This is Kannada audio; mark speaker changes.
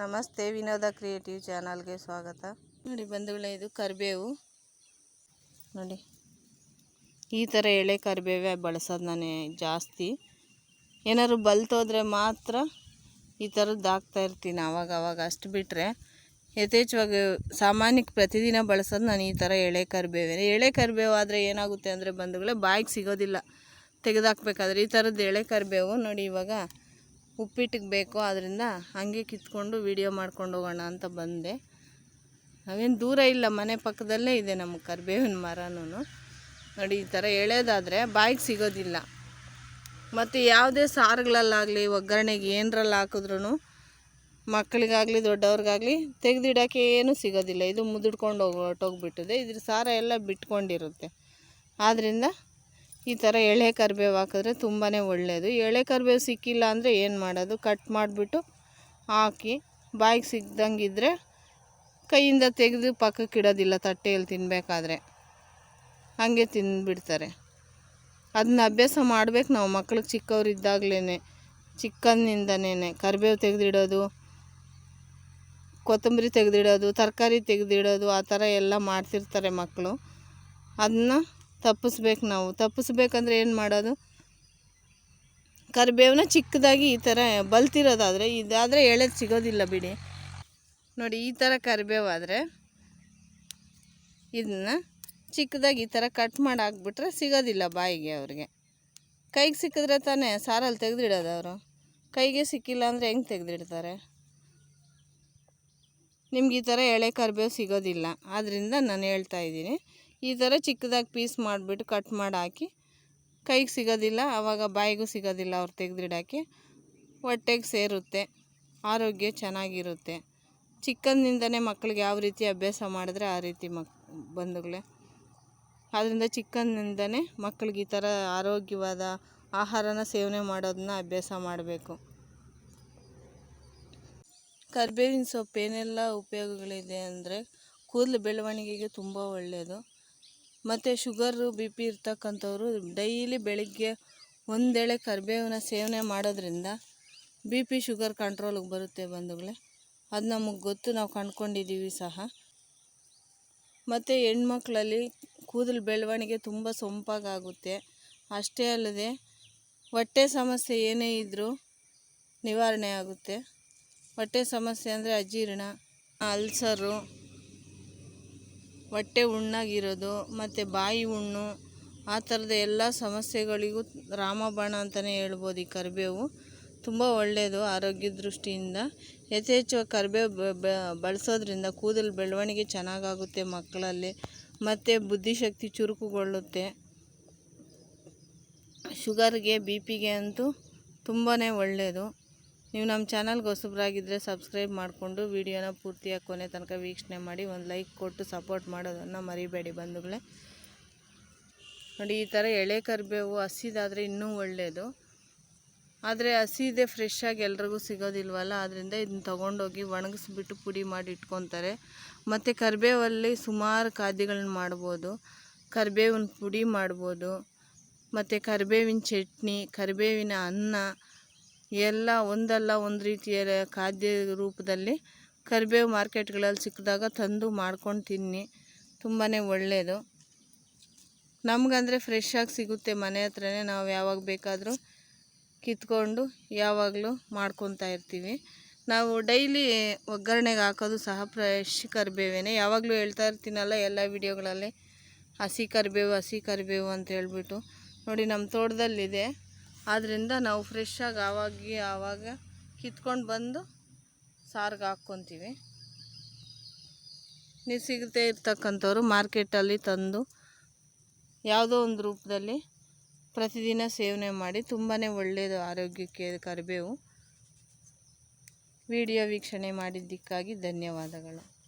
Speaker 1: ನಮಸ್ತೆ ವಿನೋದ ಕ್ರಿಯೇಟಿವ್ ಚಾನಲ್ಗೆ ಸ್ವಾಗತ. ನೋಡಿ ಬಂಧುಗಳೇ ಇದು ಕರಿಬೇವು. ನೋಡಿ. ಈ ಥರ ಎಳೆ ಕರಿಬೇವೇ ಬಳಸೋದು ನಾನೇ ಜಾಸ್ತಿ. ಏನಾದ್ರು ಬಲ್ತೋದ್ರೆ ಮಾತ್ರ ಈ ಥರದ್ದು ಹಾಕ್ತಾ ಇರ್ತೀನಿ ಆವಾಗ ಅವಾಗ ಅಷ್ಟು ಬಿಟ್ಟರೆ ಯಥೇಚ್ಛವಾಗಿ ಸಾಮಾನ್ಯಕ್ಕೆ ಪ್ರತಿದಿನ ಬಳಸೋದು ನಾನು ಈ ಥರ ಎಳೆ ಕರಿಬೇವೆ ಎಳೆ ಕರಿಬೇವು ಆದರೆ ಏನಾಗುತ್ತೆ ಅಂದರೆ ಬಂಧುಗಳೇ ಬಾಯಿಗೆ ಸಿಗೋದಿಲ್ಲ. ತೆಗೆದಾಕ್ಬೇಕಾದ್ರೆ ಈ ಥರದ್ದು ಎಳೆ ಕರಿಬೇವು ನೋಡಿ ಇವಾಗ ಉಪ್ಪಿಟ್ಟಿಗೆ ಬೇಕು ಆದ್ದರಿಂದ ಹಾಗೆ ಕಿತ್ಕೊಂಡು ವೀಡಿಯೋ ಮಾಡ್ಕೊಂಡು ಹೋಗೋಣ ಅಂತ ಬಂದೆ. ನಾವೇನು ದೂರ ಇಲ್ಲ, ಮನೆ ಪಕ್ಕದಲ್ಲೇ ಇದೆ ನಮ್ಮ ಕರಿಬೇವಿನ ಮರನೂ ನೋಡಿ, ಈ ಥರ ಎಳೆದಾದರೆ ಬಾಯಿಗೆ ಸಿಗೋದಿಲ್ಲ. ಮತ್ತು ಯಾವುದೇ ಸಾರುಗಳಲ್ಲಾಗಲಿ, ಒಗ್ಗರಣೆಗೆ ಏನರಲ್ಲಿ ಹಾಕಿದ್ರೂ ಮಕ್ಕಳಿಗಾಗಲಿ, ದೊಡ್ಡವ್ರಿಗಾಗಲಿ ತೆಗೆದಿಡೋಕ್ಕೆ ಏನೂ ಸಿಗೋದಿಲ್ಲ. ಇದು ಮುದುಡ್ಕೊಂಡು ಹೋಗಿ ಹೊಟ್ಟೋಗ್ಬಿಟ್ಟಿದೆ ಇದ್ರ ಸಾರ ಎಲ್ಲ ಬಿಟ್ಕೊಂಡಿರುತ್ತೆ. ಆದ್ದರಿಂದ ಈ ಥರ ಎಳೆ ಕರಿಬೇವು ಹಾಕಿದ್ರೆ ತುಂಬಾ ಒಳ್ಳೆಯದು. ಎಳೆ ಕರಿಬೇವು ಸಿಕ್ಕಿಲ್ಲ ಅಂದರೆ ಏನು ಮಾಡೋದು? ಕಟ್ ಮಾಡಿಬಿಟ್ಟು ಹಾಕಿ ಬಾಯಿಗೆ ಸಿಗ್ದಂಗಿದ್ರೆ ಕೈಯಿಂದ ತೆಗೆದು ಪಕ್ಕಕ್ಕೆ ಇಡೋದಿಲ್ಲ, ತಟ್ಟೆಯಲ್ಲಿ ತಿನ್ನಬೇಕಾದ್ರೆ ಹಾಗೆ ತಿಂದುಬಿಡ್ತಾರೆ. ಅದನ್ನ ಅಭ್ಯಾಸ ಮಾಡ್ಬೇಕು ನಾವು ಮಕ್ಳಿಗೆ ಚಿಕ್ಕವರಿದ್ದಾಗಲೇ ಚಿಕ್ಕಂದಿನಿಂದನೇ ಕರಿಬೇವು ತೆಗೆದಿಡೋದು, ಕೊತ್ತಂಬರಿ ತೆಗೆದಿಡೋದು, ತರಕಾರಿ ತೆಗೆದಿಡೋದು, ಆ ಥರ ಎಲ್ಲ ಮಾಡ್ತಿರ್ತಾರೆ ಮಕ್ಕಳು. ಅದನ್ನ ತಪ್ಪಿಸ್ಬೇಕು ನಾವು. ತಪ್ಪಿಸ್ಬೇಕಂದ್ರೆ ಏನು ಮಾಡೋದು? ಕರಿಬೇವನ್ನ ಚಿಕ್ಕದಾಗಿ ಈ ಥರ ಬಲ್ತಿರೋದಾದರೆ, ಇದಾದರೆ ಎಳೆದು ಸಿಗೋದಿಲ್ಲ ಬಿಡಿ. ನೋಡಿ, ಈ ಥರ ಕರಿಬೇವಾದರೆ ಇದನ್ನ ಚಿಕ್ಕದಾಗಿ ಈ ಥರ ಕಟ್ ಮಾಡಿ ಹಾಕ್ಬಿಟ್ರೆ ಸಿಗೋದಿಲ್ಲ ಬಾಯಿಗೆ ಅವ್ರಿಗೆ. ಕೈಗೆ ಸಿಕ್ಕಿದ್ರೆ ತಾನೇ ಸಾರಲ್ಲಿ ತೆಗೆದಿಡೋದು ಅವರು. ಕೈಗೆ ಸಿಕ್ಕಿಲ್ಲ ಅಂದರೆ ಹೆಂಗೆ ತೆಗೆದಿಡ್ತಾರೆ? ನಿಮ್ಗೆ ಈ ಥರ ಎಳೆ ಕರಿಬೇವು ಸಿಗೋದಿಲ್ಲ. ಆದ್ದರಿಂದ ನಾನು ಹೇಳ್ತಾ ಇದ್ದೀನಿ ಈ ಥರ ಚಿಕ್ಕದಾಗಿ ಪೀಸ್ ಮಾಡಿಬಿಟ್ಟು ಕಟ್ ಮಾಡಿ ಹಾಕಿ, ಕೈಗೆ ಸಿಗೋದಿಲ್ಲ, ಆವಾಗ ಬಾಯಿಗೂ ಸಿಗೋದಿಲ್ಲ ಅವ್ರು ತೆಗೆದಿಡೋಕ್ಕೆ. ಹೊಟ್ಟೆಗೆ ಸೇರುತ್ತೆ, ಆರೋಗ್ಯ ಚೆನ್ನಾಗಿರುತ್ತೆ. ಚಿಕ್ಕಂದಿಂದನೇ ಮಕ್ಕಳಿಗೆ ಯಾವ ರೀತಿ ಅಭ್ಯಾಸ ಮಾಡಿದ್ರೆ ಆ ರೀತಿ ಮಕ್, ಬಂಧುಗಳೇ. ಆದ್ದರಿಂದ ಚಿಕ್ಕಂದಿಂದನೇ ಮಕ್ಕಳಿಗೆ ಈ ಥರ ಆರೋಗ್ಯವಾದ ಆಹಾರನ ಸೇವನೆ ಮಾಡೋದನ್ನ ಅಭ್ಯಾಸ ಮಾಡಬೇಕು. ಕರ್ಬೇವಿನ ಸೊಪ್ಪು ಏನೆಲ್ಲ ಉಪಯೋಗಗಳಿದೆ ಅಂದರೆ ಕೂದಲು ಬೆಳವಣಿಗೆಗೆ ತುಂಬ ಒಳ್ಳೆಯದು. ಮತ್ತು ಶುಗರು, ಬಿ ಪಿ ಇರ್ತಕ್ಕಂಥವ್ರು ಡೈಲಿ ಬೆಳಗ್ಗೆ ಒಂದೆಳೆ ಕರಿಬೇವಿನ ಸೇವನೆ ಮಾಡೋದ್ರಿಂದ ಬಿ ಪಿ ಶುಗರ್ ಕಂಟ್ರೋಲಿಗೆ ಬರುತ್ತೆ ಬಂಧುಗಳೇ. ಅದು ನಮಗೆ ಗೊತ್ತು, ನಾವು ಕಂಡ್ಕೊಂಡಿದ್ದೀವಿ ಸಹ. ಮತ್ತು ಹೆಣ್ಮಕ್ಳಲ್ಲಿ ಕೂದಲು ಬೆಳವಣಿಗೆ ತುಂಬ ಸೊಂಪಾಗುತ್ತೆ ಅಷ್ಟೇ ಅಲ್ಲದೆ ಹೊಟ್ಟೆ ಸಮಸ್ಯೆ ಏನೇ ಇದ್ದರೂ ನಿವಾರಣೆ ಆಗುತ್ತೆ. ಹೊಟ್ಟೆ ಸಮಸ್ಯೆ ಅಂದರೆ ಅಜೀರ್ಣ, ಅಲ್ಸರು ಹೊಟ್ಟೆ ಹುಣ್ಣಾಗಿರೋದು ಮತ್ತು ಬಾಯಿ ಹುಣ್ಣು ಆ ಥರದ ಎಲ್ಲ ಸಮಸ್ಯೆಗಳಿಗೂ ರಾಮಬಾಣ ಅಂತಲೇ ಹೇಳ್ಬೋದು ಈ ಕರಿಬೇವು. ತುಂಬ ಒಳ್ಳೆಯದು ಆರೋಗ್ಯ ದೃಷ್ಟಿಯಿಂದ. ಯಥೇಚ್ಛ ಕರಿಬೇವು ಬಳಸೋದ್ರಿಂದ ಕೂದಲು ಬೆಳವಣಿಗೆ ಚೆನ್ನಾಗಾಗುತ್ತೆ ಮಕ್ಕಳಲ್ಲಿ, ಮತ್ತು ಬುದ್ಧಿಶಕ್ತಿ ಚುರುಕುಗೊಳ್ಳುತ್ತೆ. ಶುಗರ್ಗೆ, ಬಿ ಪಿಗೆ ಅಂತೂ ತುಂಬಾ ಒಳ್ಳೆಯದು. ನೀವು ನಮ್ಮ ಚಾನಲ್ಗೆ ಹೊಸಬ್ರಾಗಿದ್ದರೆ ಸಬ್ಸ್ಕ್ರೈಬ್ ಮಾಡಿಕೊಂಡು ವೀಡಿಯೋನ ಪೂರ್ತಿಯಾಗಿ ಕೊನೆ ತನಕ ವೀಕ್ಷಣೆ ಮಾಡಿ ಒಂದು ಲೈಕ್ ಕೊಟ್ಟು ಸಪೋರ್ಟ್ ಮಾಡೋದನ್ನು ಮರಿಬೇಡಿ ಬಂಧುಗಳೇ. ನೋಡಿ, ಈ ಥರ ಎಳೆ ಕರಿಬೇವು ಹಸಿದಾದರೆ ಇನ್ನೂ ಒಳ್ಳೆಯದು ಆದರೆ ಹಸಿದೆ ಫ್ರೆಶ್ ಆಗಿ ಎಲ್ರಿಗೂ ಸಿಗೋದಿಲ್ವಲ್ಲ? ಆದ್ದರಿಂದ ಇದನ್ನ ತೊಗೊಂಡೋಗಿ ಒಣಗಿಸ್ಬಿಟ್ಟು ಪುಡಿ ಮಾಡಿ ಇಟ್ಕೊತಾರೆ. ಮತ್ತು ಕರಿಬೇವಲ್ಲಿ ಸುಮಾರು ಖಾದ್ಯಗಳನ್ನ ಮಾಡ್ಬೋದು. ಕರಿಬೇವಿನ ಪುಡಿ ಮಾಡ್ಬೋದು. ಮತ್ತು ಕರಿಬೇವಿನ ಚಟ್ನಿ, ಕರಿಬೇವಿನ ಅನ್ನ ಎಲ್ಲ ಒಂದಲ್ಲ ಒಂದು ರೀತಿಯ ಖಾದ್ಯ ರೂಪದಲ್ಲಿ ಕರಿಬೇವು ಮಾರ್ಕೆಟ್ಗಳಲ್ಲಿ ಸಿಕ್ಕಿದಾಗ ತಂದು ಮಾಡ್ಕೊಂಡು ತಿನ್ನಿ. ತುಂಬಾ ಒಳ್ಳೆಯದು ನಮಗಂದರೆ ಫ್ರೆಶ್ಶಾಗಿ ಸಿಗುತ್ತೆ ಮನೆ ಹತ್ರನೇ. ನಾವು ಯಾವಾಗ ಬೇಕಾದರೂ ಕಿತ್ಕೊಂಡು ಯಾವಾಗಲೂ ಮಾಡ್ಕೊತಾ ಇರ್ತೀವಿ. ನಾವು ಡೈಲಿ ಒಗ್ಗರಣೆಗೆ ಹಾಕೋದು ಸಹ ಫ್ರೆಶ್ ಕರಿಬೇವೇನೆ. ಯಾವಾಗಲೂ ಹೇಳ್ತಾ ಇರ್ತೀನಲ್ಲ ಎಲ್ಲ ವಿಡಿಯೋಗಳಲ್ಲಿ ಹಸಿ ಕರಿಬೇವು ಹಸಿ ಕರಿಬೇವು ಅಂತ ಹೇಳ್ಬಿಟ್ಟು. ನೋಡಿ ನಮ್ಮ ತೋಟದಲ್ಲಿದೆ. ಆದ್ದರಿಂದ ನಾವು ಫ್ರೆಶ್ಶಾಗಿ ಆವಾಗ ಆವಾಗ ಕಿತ್ಕೊಂಡು ಬಂದು ಸಾರಿಗೆ ಹಾಕ್ಕೊತೀವಿ. ನೀವು ಸಿಗದೇ ಇರ್ತಕ್ಕಂಥವ್ರು ಮಾರ್ಕೆಟಲ್ಲಿ ತಂದು ಯಾವುದೋ ಒಂದು ರೂಪದಲ್ಲಿ ಪ್ರತಿದಿನ ಸೇವನೆ ಮಾಡಿ ತುಂಬಾ ಒಳ್ಳೆಯದು ಆರೋಗ್ಯಕ್ಕೆ ಕರಿಬೇವು. ವಿಡಿಯೋ ವೀಕ್ಷಣೆ ಮಾಡಿದ್ದಕ್ಕಾಗಿ ಧನ್ಯವಾದಗಳು.